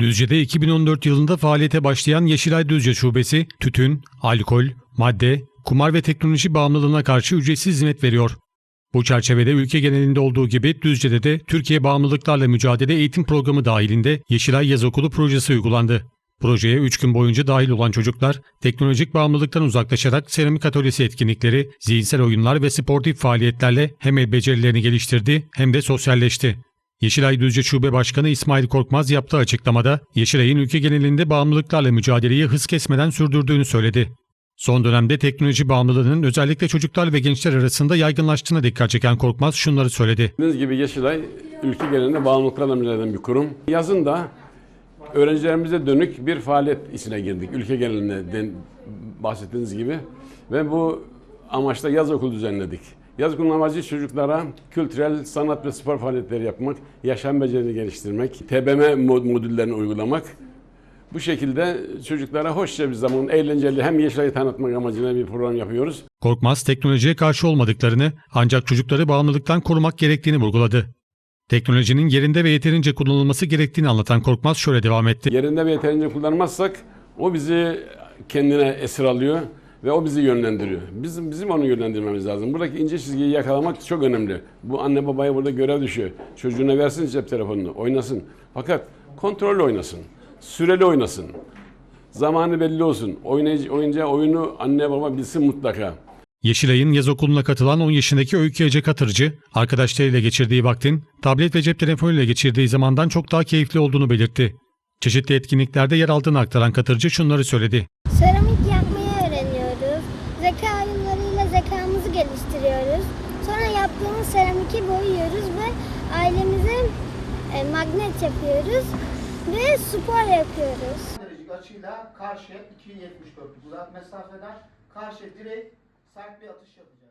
Düzce'de 2014 yılında faaliyete başlayan Yeşilay Düzce Şubesi, tütün, alkol, madde, kumar ve teknoloji bağımlılığına karşı ücretsiz hizmet veriyor. Bu çerçevede ülke genelinde olduğu gibi Düzce'de de Türkiye Bağımlılıklarla Mücadele Eğitim Programı dahilinde Yeşilay Yaz Okulu projesi uygulandı. Projeye 3 gün boyunca dahil olan çocuklar teknolojik bağımlılıktan uzaklaşarak seramik atölyesi etkinlikleri, zihinsel oyunlar ve sportif faaliyetlerle hem el becerilerini geliştirdi hem de sosyalleşti. Yeşilay Düzce Şube Başkanı İsmail Korkmaz yaptığı açıklamada Yeşilay'ın ülke genelinde bağımlılıklarla mücadeleyi hız kesmeden sürdürdüğünü söyledi. Son dönemde teknoloji bağımlılığının özellikle çocuklar ve gençler arasında yaygınlaştığına dikkat çeken Korkmaz şunları söyledi. Bildiğiniz gibi Yeşilay ülke genelinde bağımlılıklarla mücadele bir kurum. Yazın da öğrencilerimize dönük bir faaliyet içine girdik. Ülke genelinde bahsettiğiniz gibi. Ve bu amaçla yaz okulu düzenledik. Yaz okulunun amacı çocuklara kültürel, sanat ve spor faaliyetleri yapmak, yaşam becerilerini geliştirmek, TBM mod- modüllerini uygulamak. Bu şekilde çocuklara hoşça bir zaman, eğlenceli hem Yeşilay'ı tanıtmak amacıyla bir program yapıyoruz. Korkmaz teknolojiye karşı olmadıklarını ancak çocukları bağımlılıktan korumak gerektiğini vurguladı. Teknolojinin yerinde ve yeterince kullanılması gerektiğini anlatan Korkmaz şöyle devam etti. Yerinde ve yeterince kullanmazsak o bizi kendine esir alıyor ve o bizi yönlendiriyor. Bizim bizim onu yönlendirmemiz lazım. Buradaki ince çizgiyi yakalamak çok önemli. Bu anne babaya burada görev düşüyor. Çocuğuna versin cep telefonunu, oynasın. Fakat kontrollü oynasın. Süreli oynasın. Zamanı belli olsun. Oynayıcı, oyuncağı oyunu anne baba bilsin mutlaka. Yeşilay'ın yaz okuluna katılan 10 yaşındaki Öykü Ece Katırcı, arkadaşlarıyla geçirdiği vaktin tablet ve cep telefonuyla geçirdiği zamandan çok daha keyifli olduğunu belirtti. Çeşitli etkinliklerde yer aldığını aktaran Katırcı şunları söyledi. Seramik zekamızı geliştiriyoruz. Sonra yaptığımız seramiki boyuyoruz ve ailemize e, magnet yapıyoruz ve spor yapıyoruz. derecelik açıyla karşıya 2.74 uzak mesafeden karşıya direkt sert bir atış yapacağız.